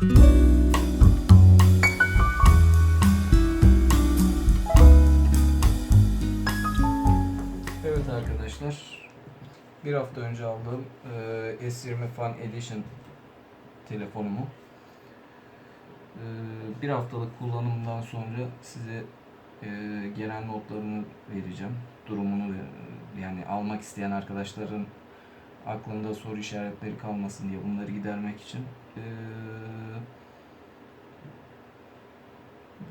Evet arkadaşlar, bir hafta önce aldığım e, S20 Fan Edition telefonumu e, bir haftalık kullanımdan sonra size e, genel notlarını vereceğim. Durumunu yani almak isteyen arkadaşların aklında soru işaretleri kalmasın diye bunları gidermek için e,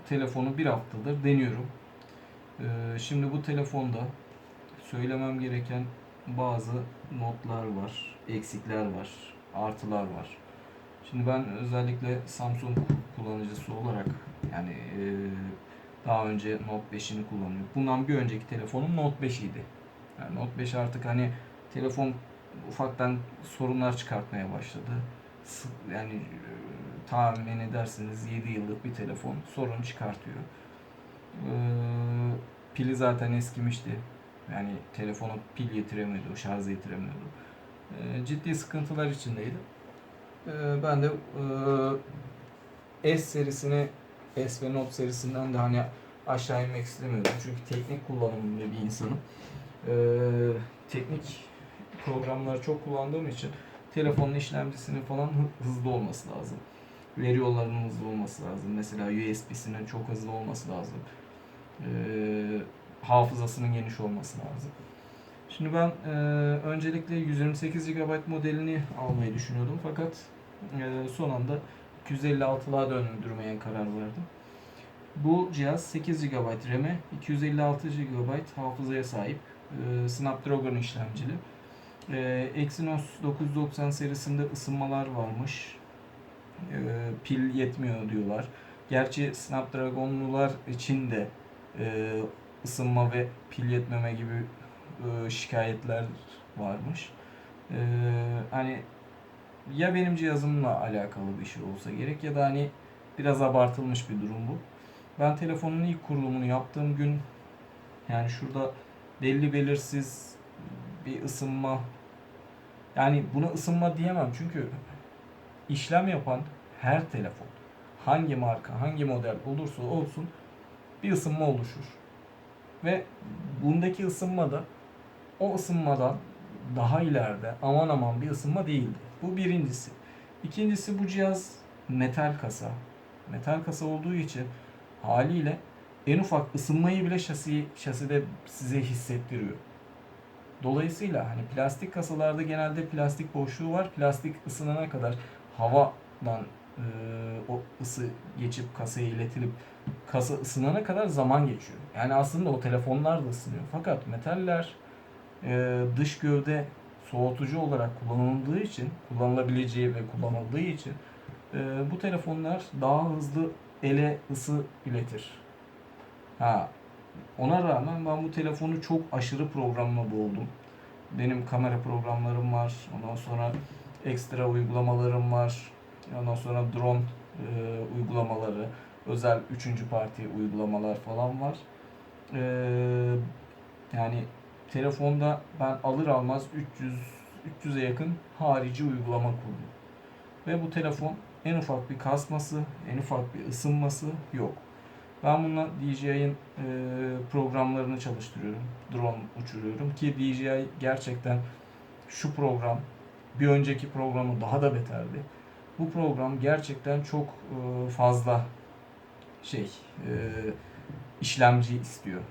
telefonu bir haftadır deniyorum. E, şimdi bu telefonda söylemem gereken bazı notlar var, eksikler var, artılar var. Şimdi ben özellikle Samsung kullanıcısı olarak yani e, daha önce Note 5'ini kullanıyorum. Bundan bir önceki telefonum Note 5 idi. Yani Note 5 artık hani telefon ufaktan sorunlar çıkartmaya başladı. Yani e, tahmin edersiniz 7 yıllık bir telefon sorun çıkartıyor. Ee, pili zaten eskimişti. Yani telefona pil getiremiyordu, şarj getiremiyordu. Ee, ciddi sıkıntılar içindeydi. Ee, ben de e, S serisini, S ve Note serisinden de hani aşağı inmek istemiyordum. Çünkü teknik kullanımlı bir insanım. Ee, teknik programları çok kullandığım için telefonun işlemcisinin falan hı- hızlı olması lazım. Veri yollarının hızlı olması lazım. Mesela USB'sinin çok hızlı olması lazım. Ee, hafızasının geniş olması lazım. Şimdi ben e, öncelikle 128 GB modelini almayı düşünüyordum fakat e, son anda 256'lığa döndürmeye karar verdim. Bu cihaz 8 GB RAM'e, 256 GB hafızaya sahip. E, Snapdragon işlemcili. E, Exynos 990 serisinde ısınmalar varmış. E, pil yetmiyor diyorlar. Gerçi Snapdragonlular için de e, ısınma ve pil yetmeme gibi e, şikayetler varmış. E, hani ya benim cihazımla alakalı bir şey olsa gerek ya da hani biraz abartılmış bir durum bu. Ben telefonun ilk kurulumunu yaptığım gün yani şurada belli belirsiz bir ısınma yani buna ısınma diyemem çünkü işlem yapan her telefon hangi marka hangi model olursa olsun bir ısınma oluşur. Ve bundaki ısınma da o ısınmadan daha ileride aman aman bir ısınma değildi. Bu birincisi. İkincisi bu cihaz metal kasa. Metal kasa olduğu için haliyle en ufak ısınmayı bile şasi, şaside size hissettiriyor. Dolayısıyla hani plastik kasalarda genelde plastik boşluğu var. Plastik ısınana kadar havadan e, o ısı geçip kasaya iletilip kasa ısınana kadar zaman geçiyor. Yani aslında o telefonlar da ısınıyor. Fakat metaller e, dış gövde soğutucu olarak kullanıldığı için, kullanılabileceği ve kullanıldığı için e, bu telefonlar daha hızlı ele ısı iletir. Ha, ona rağmen ben bu telefonu çok aşırı programla boğdum. Benim kamera programlarım var. Ondan sonra ekstra uygulamalarım var. Ondan sonra drone e, uygulamaları, özel üçüncü parti uygulamalar falan var. E, yani telefonda ben alır almaz 300 300'e yakın harici uygulama kurdum. Ve bu telefon en ufak bir kasması, en ufak bir ısınması yok. Ben bununla DJI'nin e, programlarını çalıştırıyorum. Drone uçuruyorum ki DJI gerçekten şu program bir önceki programı daha da beterdi. Bu program gerçekten çok e, fazla şey e, işlemci istiyor.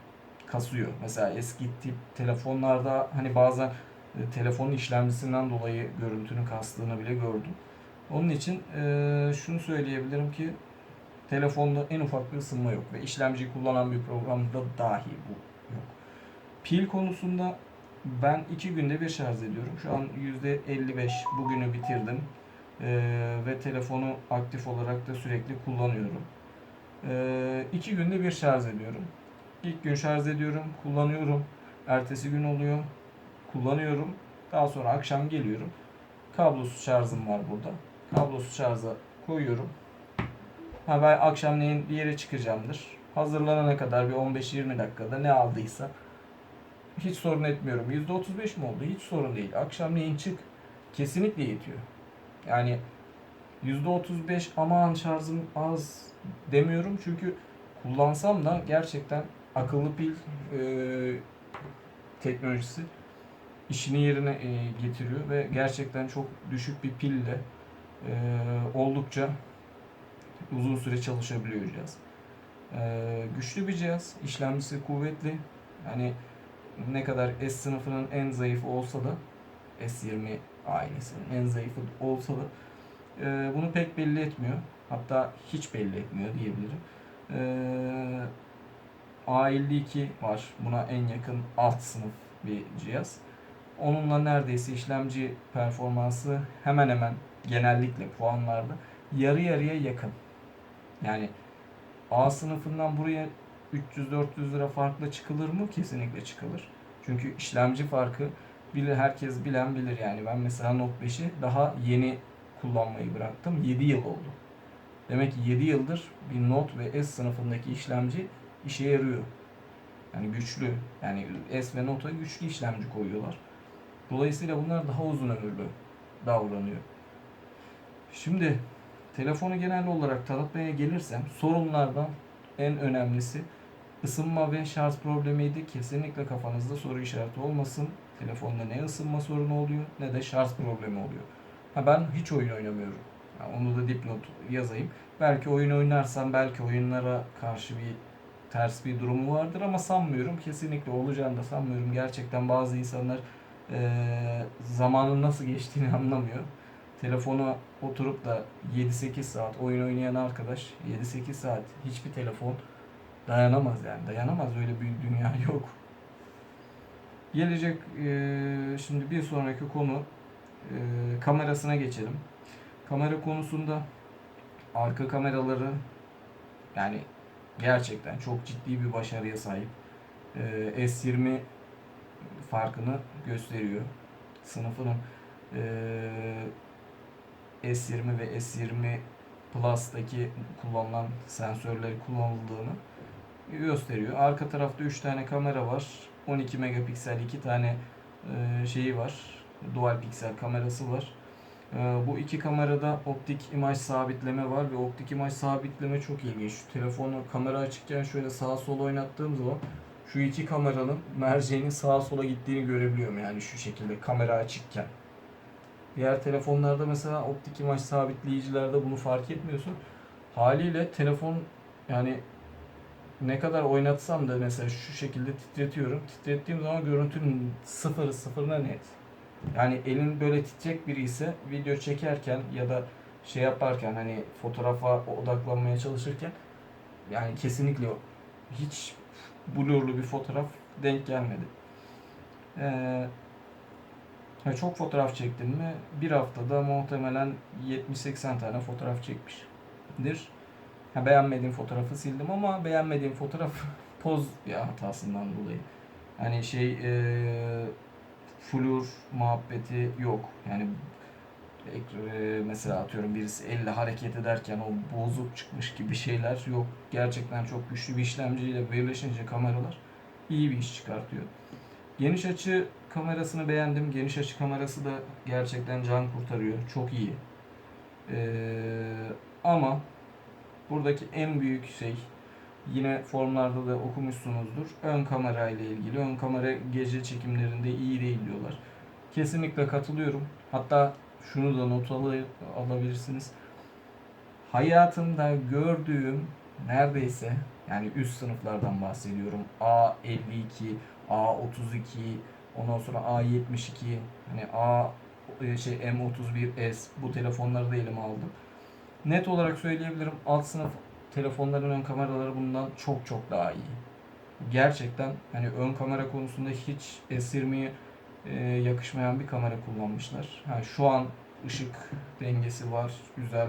Kasıyor. Mesela eski tip telefonlarda hani bazen e, telefonun işlemcisinden dolayı görüntünün kastığını bile gördüm. Onun için e, şunu söyleyebilirim ki telefonda en ufak bir ısınma yok ve işlemciyi kullanan bir programda dahi bu yok. Pil konusunda ben iki günde bir şarj ediyorum. Şu an %55 bugünü bitirdim. Ee, ve telefonu aktif olarak da sürekli kullanıyorum. Ee, günde bir şarj ediyorum. İlk gün şarj ediyorum, kullanıyorum. Ertesi gün oluyor, kullanıyorum. Daha sonra akşam geliyorum. Kablosuz şarjım var burada. Kablosuz şarja koyuyorum. Ha ben akşamleyin bir yere çıkacağımdır. Hazırlanana kadar bir 15-20 dakikada ne aldıysa hiç sorun etmiyorum. %35 mi oldu? Hiç sorun değil. Akşamleyin çık. Kesinlikle yetiyor. Yani %35 aman şarjım az demiyorum çünkü kullansam da gerçekten akıllı pil e, teknolojisi işini yerine e, getiriyor ve gerçekten çok düşük bir pille e, oldukça uzun süre çalışabiliyor cihaz. E, güçlü bir cihaz, işlemcisi kuvvetli. Hani ne kadar S sınıfının en zayıfı olsa da S20 ailesinin en zayıfı olsa da e, bunu pek belli etmiyor. Hatta hiç belli etmiyor diyebilirim. E, A52 var. Buna en yakın alt sınıf bir cihaz. Onunla neredeyse işlemci performansı hemen hemen genellikle puanlarda yarı yarıya yakın. Yani A sınıfından buraya 300-400 lira farklı çıkılır mı? Kesinlikle çıkılır. Çünkü işlemci farkı bilir, herkes bilen bilir yani. Ben mesela Note 5'i daha yeni kullanmayı bıraktım. 7 yıl oldu. Demek ki 7 yıldır bir Note ve S sınıfındaki işlemci işe yarıyor. Yani güçlü. Yani S ve Note'a güçlü işlemci koyuyorlar. Dolayısıyla bunlar daha uzun ömürlü davranıyor. Şimdi telefonu genel olarak tanıtmaya gelirsem sorunlardan en önemlisi ısınma ve şarj problemiydi. Kesinlikle kafanızda soru işareti olmasın. Telefonda ne ısınma sorunu oluyor ne de şarj problemi oluyor. Ha ben hiç oyun oynamıyorum. Ha, onu da dipnot yazayım. Belki oyun oynarsam belki oyunlara karşı bir ters bir durumu vardır ama sanmıyorum. Kesinlikle olacağını da sanmıyorum. Gerçekten bazı insanlar eee zamanın nasıl geçtiğini anlamıyor. Telefona oturup da 7-8 saat oyun oynayan arkadaş 7-8 saat hiçbir telefon dayanamaz yani. Dayanamaz öyle bir dünya yok. Gelecek eee, şimdi bir sonraki konu eee, kamerasına geçelim. Kamera konusunda arka kameraları yani gerçekten çok ciddi bir başarıya sahip. Eee, S20 farkını gösteriyor. Sınıfının eee, S20 ve S20 Plus'taki kullanılan sensörleri kullanıldığını gösteriyor. Arka tarafta 3 tane kamera var. 12 megapiksel 2 tane eee, şeyi var. Dual piksel kamerası var. Eee, Bu iki kamerada optik imaj sabitleme var ve optik imaj sabitleme çok ilginç. Şu telefonu kamera açıkken şöyle sağa sola oynattığım zaman şu iki kameranın merceğinin sağa sola gittiğini görebiliyorum yani şu şekilde kamera açıkken. Diğer telefonlarda mesela optik imaj sabitleyicilerde bunu fark etmiyorsun. Haliyle telefon yani ne kadar oynatsam da mesela şu şekilde titretiyorum. Titrettiğim zaman görüntünün sıfırı sıfırına net. Yani elin böyle titrek biri ise video çekerken ya da şey yaparken hani fotoğrafa odaklanmaya çalışırken yani kesinlikle hiç blurlu bir fotoğraf denk gelmedi. Ee, ha, çok fotoğraf çektim mi? Bir haftada muhtemelen 70-80 tane fotoğraf çekmiştir. Ha, beğenmediğim fotoğrafı sildim ama beğenmediğim fotoğraf poz ya hatasından dolayı. Hani şey e, flur muhabbeti yok. Yani e, mesela atıyorum birisi elle hareket ederken o bozuk çıkmış gibi şeyler yok. Gerçekten çok güçlü bir işlemciyle birleşince kameralar iyi bir iş çıkartıyor. Geniş açı kamerasını beğendim. Geniş açı kamerası da gerçekten can kurtarıyor. Çok iyi. Ee, ama buradaki en büyük şey yine formlarda da okumuşsunuzdur. Ön kamera ile ilgili. Ön kamera gece çekimlerinde iyi değil diyorlar. Kesinlikle katılıyorum. Hatta şunu da not alabilirsiniz. Hayatımda gördüğüm neredeyse yani üst sınıflardan bahsediyorum. A52, A32, ondan sonra A72, hani A e, şey M31s bu telefonları da elime aldım. Net olarak söyleyebilirim alt sınıf telefonların ön kameraları bundan çok çok daha iyi. Gerçekten hani ön kamera konusunda hiç S20'ye e, yakışmayan bir kamera kullanmışlar. Ha, şu an ışık dengesi var, güzel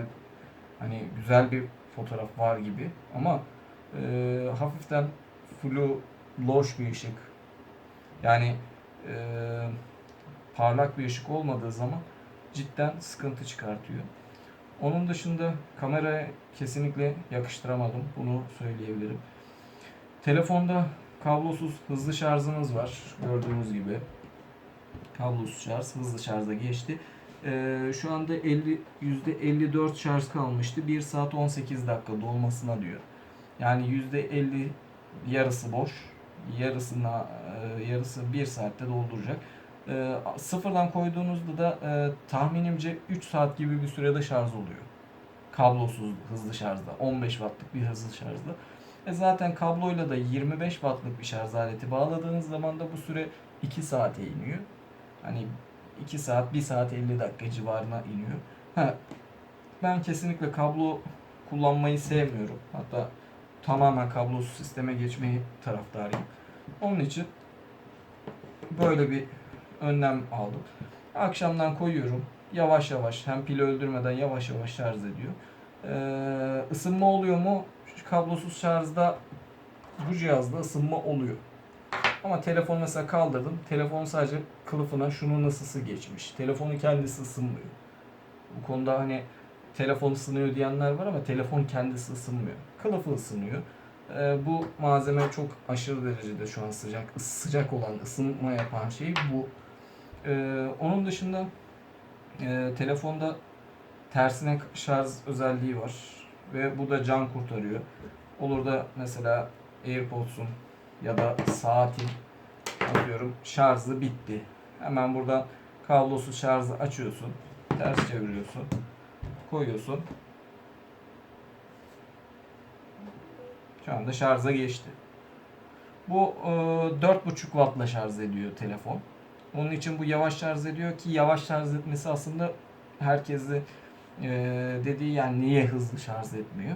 hani güzel bir fotoğraf var gibi ama e, hafiften flu, loş bir ışık yani e, parlak bir ışık olmadığı zaman cidden sıkıntı çıkartıyor. Onun dışında kameraya kesinlikle yakıştıramadım. Bunu söyleyebilirim. Telefonda kablosuz hızlı şarjımız var. Gördüğünüz gibi. Kablosuz şarj hızlı şarja geçti. Ee, şu anda 50 %54 şarj kalmıştı. 1 saat 18 dakika dolmasına diyor. Yani %50 yarısı boş. Yarısına e, yarısı 1 saatte dolduracak. Ee, sıfırdan koyduğunuzda da e, tahminimce 3 saat gibi bir sürede şarj oluyor. Kablosuz hızlı şarjda. 15 wattlık bir hızlı şarjda. E zaten kabloyla da 25 wattlık bir şarj aleti bağladığınız zaman da bu süre 2 saate iniyor. Hani 2 saat, 1 saat 50 dakika civarına iniyor. Ha, ben kesinlikle kablo kullanmayı sevmiyorum. Hatta tamamen kablosuz sisteme geçmeyi taraftarıyım. Onun için böyle bir önlem aldım. Akşamdan koyuyorum. Yavaş yavaş hem pili öldürmeden yavaş yavaş şarj ediyor. Ee, ısınma oluyor mu? Şu kablosuz şarjda bu cihazda ısınma oluyor. Ama telefon mesela kaldırdım. Telefon sadece kılıfına şunun ısısı geçmiş. Telefonun kendisi ısınmıyor. Bu konuda hani telefon ısınıyor diyenler var ama telefon kendisi ısınmıyor. Kılıfı ısınıyor. Ee, bu malzeme çok aşırı derecede şu an sıcak. Sıcak olan, ısınma yapan şey bu. Ee, onun dışında e, telefonda tersine şarj özelliği var. Ve bu da can kurtarıyor. Olur da mesela AirPods'un ya da saatin atıyorum şarjı bitti. Hemen buradan kablosuz şarjı açıyorsun. Ters çeviriyorsun. Koyuyorsun. Şu anda şarja geçti. Bu e, 4.5 wattla şarj ediyor telefon. Onun için bu yavaş şarj ediyor ki yavaş şarj etmesi aslında herkesi e, dediği yani niye hızlı şarj etmiyor.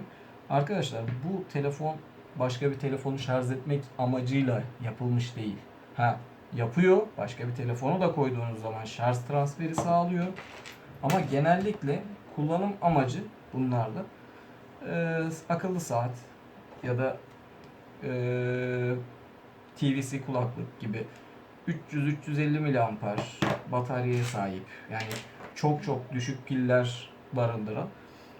Arkadaşlar bu telefon başka bir telefonu şarj etmek amacıyla yapılmış değil. Ha yapıyor. Başka bir telefonu da koyduğunuz zaman şarj transferi sağlıyor. Ama genellikle kullanım amacı bunlarda e, akıllı saat ya da e, TVC kulaklık gibi 300-350 miliamper bataryaya sahip. Yani çok çok düşük piller barındıran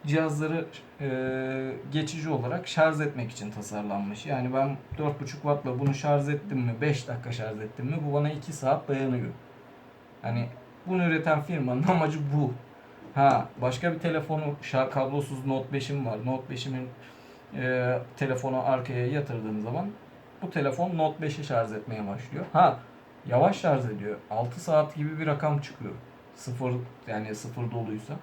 cihazları e, geçici olarak şarj etmek için tasarlanmış. Yani ben 4.5 wattla bunu şarj ettim mi, 5 dakika şarj ettim mi bu bana 2 saat dayanıyor. Hani bunu üreten firmanın amacı bu. Ha başka bir telefonu şar kablosuz Note 5'im var. Note 5'imin e, telefonu arkaya yatırdığım zaman bu telefon Note 5'i şarj etmeye başlıyor. Ha yavaş şarj ediyor. 6 saat gibi bir rakam çıkıyor. Sıfır yani sıfır doluysa.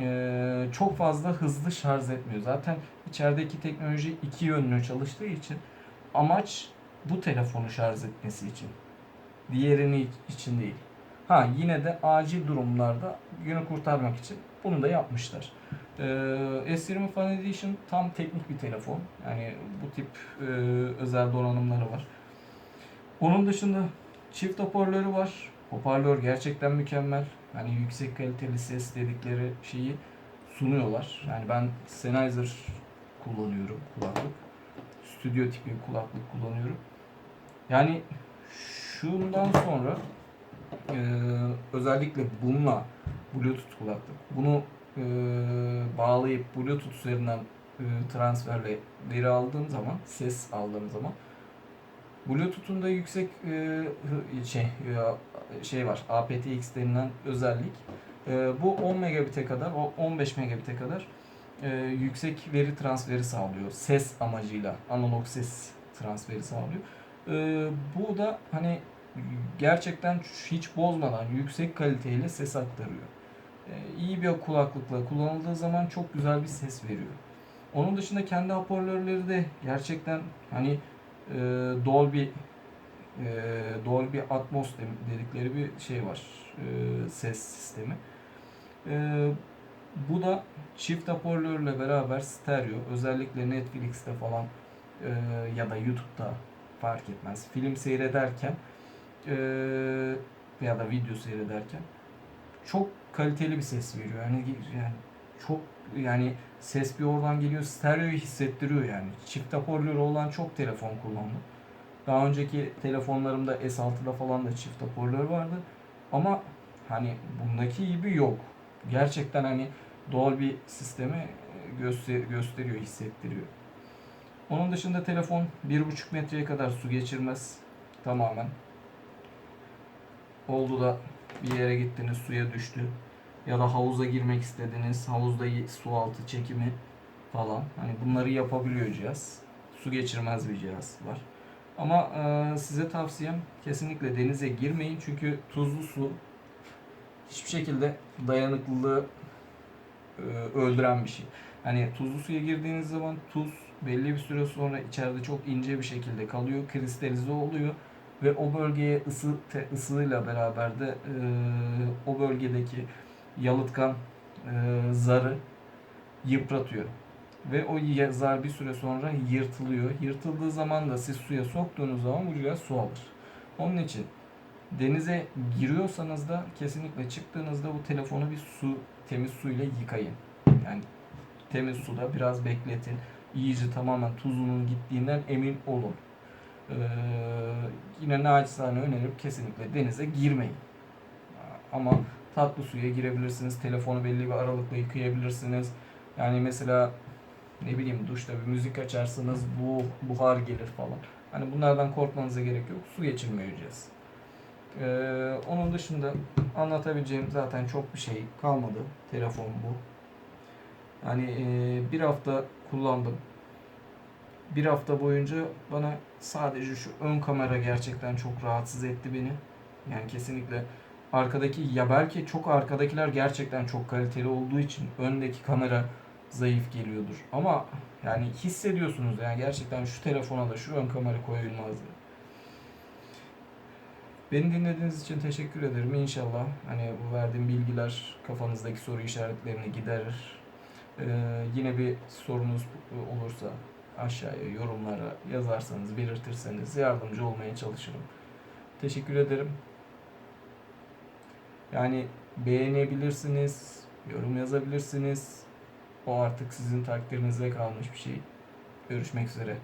Ee, çok fazla hızlı şarj etmiyor. Zaten içerideki teknoloji iki yönlü çalıştığı için amaç bu telefonu şarj etmesi için. Diğerini için değil. Ha yine de acil durumlarda günü kurtarmak için bunu da yapmışlar. Ee, S20 Fan Edition tam teknik bir telefon. Yani bu tip e, özel donanımları var. Onun dışında çift hoparlörü var. Hoparlör gerçekten mükemmel. Hani yüksek kaliteli ses dedikleri şeyi sunuyorlar. Yani ben Sennheiser kullanıyorum kulaklık. Stüdyo tipi kulaklık kullanıyorum. Yani şundan sonra e, özellikle bununla Bluetooth kulaklık. Bunu e, bağlayıp Bluetooth üzerinden e, transferle veri aldığım zaman, ses aldığım zaman Bluetooth'un da yüksek e, şey e, şey var. aptX denilen özellik. E, bu 10 megabit'e kadar, o 15 megabit'e kadar e, yüksek veri transferi sağlıyor. Ses amacıyla analog ses transferi sağlıyor. E, bu da hani gerçekten hiç bozmadan yüksek kaliteyle ses aktarıyor. E, iyi bir kulaklıkla kullanıldığı zaman çok güzel bir ses veriyor. Onun dışında kendi hoparlörleri de gerçekten hani e, Dolby e, Dolby Atmos dedikleri bir şey var. E, ses sistemi. E, bu da çift hoparlörle beraber stereo. Özellikle Netflix'te falan e, ya da YouTube'da fark etmez. Film seyrederken e, ya da video seyrederken çok kaliteli bir ses veriyor. Yani yani çok yani ses bir oradan geliyor, stereoyu hissettiriyor yani. Çift hoparlörü olan çok telefon kullandım. Daha önceki telefonlarımda S6'da falan da çift hoparlör vardı. Ama hani bundaki gibi yok. Gerçekten hani Dolby sistemi göster gösteriyor, hissettiriyor. Onun dışında telefon 1,5 metreye kadar su geçirmez tamamen. Oldu da bir yere gittiniz suya düştü. ya da havuza girmek istediniz, havuzda su altı çekimi falan. Hani bunları yapabiliyor cihaz. Su geçirmez bir cihaz var. Ama e, size tavsiyem kesinlikle denize girmeyin çünkü tuzlu su hiçbir şekilde dayanıklılığı e, öldüren bir şey. Hani tuzlu suya girdiğiniz zaman tuz belli bir süre sonra içeride çok ince bir şekilde kalıyor, kristalize oluyor ve o bölgeye ısı te, ısıyla beraber de e, o bölgedeki yalıtkan e, zarı yıpratıyor. Ve o zar bir süre sonra yırtılıyor. Yırtıldığı zaman da siz suya soktuğunuz zaman bu cihaz su alır. Onun için denize giriyorsanız da kesinlikle çıktığınızda bu telefonu bir su, temiz suyla yıkayın. Yani temiz suda biraz bekletin. İyice tamamen tuzunun gittiğinden emin olun. Ee, yine naçizane önerip kesinlikle denize girmeyin. Ama tatlı suya girebilirsiniz. Telefonu belli bir aralıkla yıkayabilirsiniz. Yani mesela ne bileyim duşta bir müzik açarsınız bu buhar gelir falan. Hani bunlardan korkmanıza gerek yok. Su geçirmeyeceğiz. Ee, onun dışında anlatabileceğim zaten çok bir şey kalmadı. Telefon bu. Yani e, bir hafta kullandım. Bir hafta boyunca bana sadece şu ön kamera gerçekten çok rahatsız etti beni. Yani kesinlikle arkadaki ya belki çok arkadakiler gerçekten çok kaliteli olduğu için öndeki kamera zayıf geliyordur. Ama yani hissediyorsunuz yani gerçekten şu telefona da şu ön kamera koyulmazdı. Beni dinlediğiniz için teşekkür ederim. İnşallah hani bu verdiğim bilgiler kafanızdaki soru işaretlerini giderir. Ee, yine bir sorunuz olursa aşağıya yorumlara yazarsanız, belirtirseniz yardımcı olmaya çalışırım. Teşekkür ederim. Yani beğenebilirsiniz, yorum yazabilirsiniz. O artık sizin takdirinize kalmış bir şey. Görüşmek üzere.